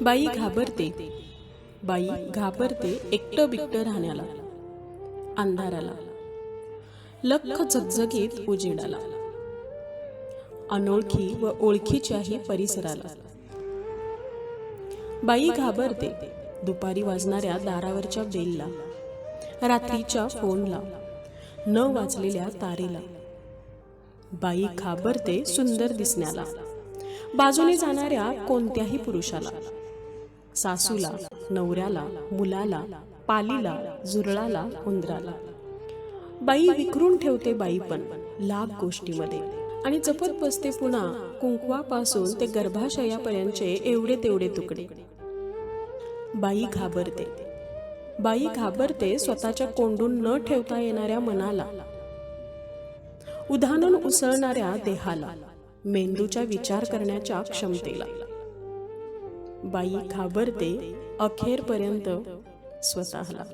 बाई घाबरते. बाई घाबरते एकटं बिकटं राहण्याला अंधाराला. लख झगझगीत उजेडाला. अनोळखी व ओळखीच्याही परिसराला. बाई घाबरते दुपारी वाजणाऱ्या दारावरच्या बेलला रात्रीच्या फोनला न वाचलेल्या तारेला. बाई घाबरते सुंदर दिसण्याला. बाजूने जाणाऱ्या कोणत्याही पुरुषाला. सासूला नवऱ्याला मुलाला पालीला जुरळाला उंदराला. बाई विखरून ठेवते बाई पण लाख गोष्टीमध्ये. आणि जपत बसते पुन्हा कुंकवापासून ते गर्भाशयापर्यंतचे एवढे तेवढे तुकडे. बाई घाबरते. बाई घाबरते स्वतःच्या कोंडून न ठेवता येणाऱ्या मनाला. उधानून उसळणाऱ्या देहाला. मेंदूच्या विचार करण्याच्या क्षमतेला. बाई घाबरते अखेरपर्यंत स्वतःला.